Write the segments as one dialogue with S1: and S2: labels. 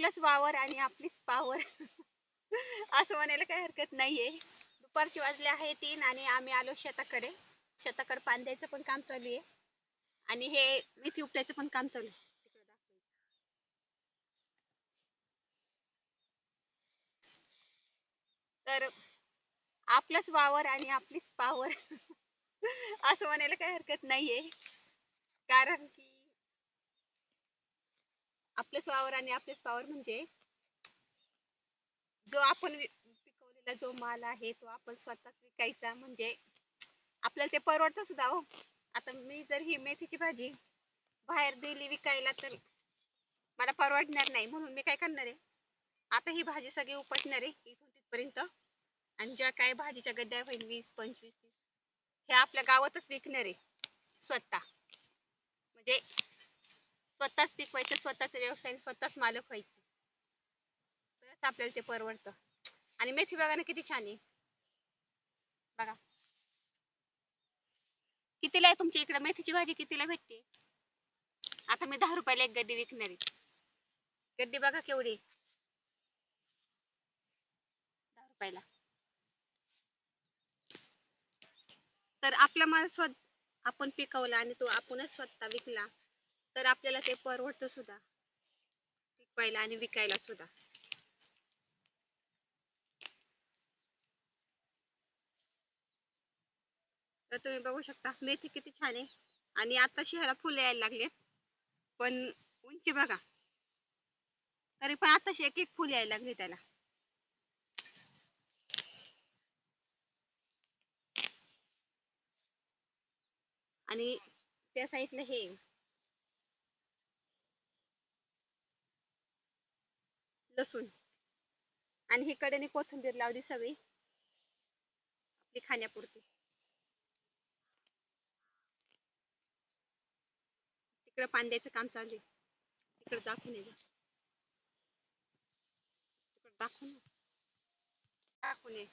S1: आपलंच वावर आणि आपलीच पावर. असं म्हणायला काही हरकत नाहीये. दुपारचे वाजले आहे तीन आणि आम्ही आलो शेताकडे. शेताकडे पान द्यायचं पण काम चालू आहे आणि हे मेथी उपटायचं पण काम चालू आहे तर आपलंच वावर आणि आपलीच पावर. असं म्हणायला काही हरकत नाहीये. कारण की आपलंच वावर आणि आपलेच पावर म्हणजे जो आपण पिकवलेला जो माल आहे तो आपण स्वतःच विकायचा म्हणजे आपल्याला ते परवडतं सुद्धा हो. आता मी जर ही मेथीची भाजी बाहेर दिली विकायला तर मला परवडणार नाही म्हणून मी काय करणार आहे? आता ही भाजी सगळी उपटणार आहे इथून तिथपर्यंत. आणि ज्या काय भाजीच्या गड्ड्या होईल वीस पंचवीस तीस हे आपल्या गावातच विकणार आहे स्वतः. म्हणजे स्वतःच पिकवायचं स्वतःचा व्यवसाय स्वतःच मालक व्हायचं. तरच आपल्याला ते परवडतं. आणि मेथी बघा ना किती छान आहे. बघा. कितीला आहे तुमच्या इकडे? मेथीची भाजी कितीला भेटते? आता मी दहा रुपयाला एक गड्डी विकणार आहे. गड्डी बघा केवढी दहा रुपयाला. तर आपला माल स्वतः आपण पिकवला आणि तो आपणच स्वतः विकला. तर आपल्याला ते परवडतं सुद्धा. पिकवायला आणि विकायला सुद्धा. तर तुम्ही बघू शकता मेथी किती छान आहे. आणि आता ह्याला फुले यायला लागलेत. पण उंची बघा. तरी पण आताशी एक एक फुल यायला लागली त्याला. आणि त्या साईडला हे. लसूण आणि ही कडेने कोथिंबीर लावली सगळी. आपली खाण्यापुरती. तिकडे पांद्याचं काम चालू आहे. तिकडे दाखवून ये तिकडे दाखवून दाखवून ये.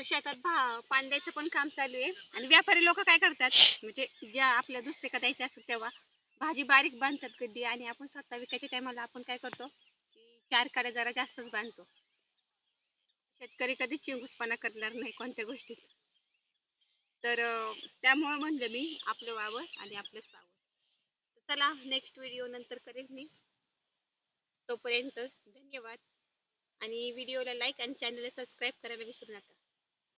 S1: तर शेतात भा पांद्याचं पण काम चालू आहे. आणि व्यापारी लोक काय करतात म्हणजे ज्या आपल्या दुसऱ्या द्यायचे असतात तेव्हा भाजी बारीक बांधतात कधी आणि आपण स्वतः विकायच्या टायमाला आपण काय करतो की चार काड्या जरा जास्तच बांधतो. शेतकरी कधी चिंगूसपणा करणार नाही कोणत्या गोष्टीत. तर त्यामुळे त्यामुळं म्हणलं मी आपलं वावर आणि आपलंच वावर चला नेक्स्ट व्हिडिओ नंतर करेल मी. तोपर्यंत धन्यवाद. आणि व्हिडिओला लाईक आणि चॅनलला सबस्क्राईब करायला विसरू नका.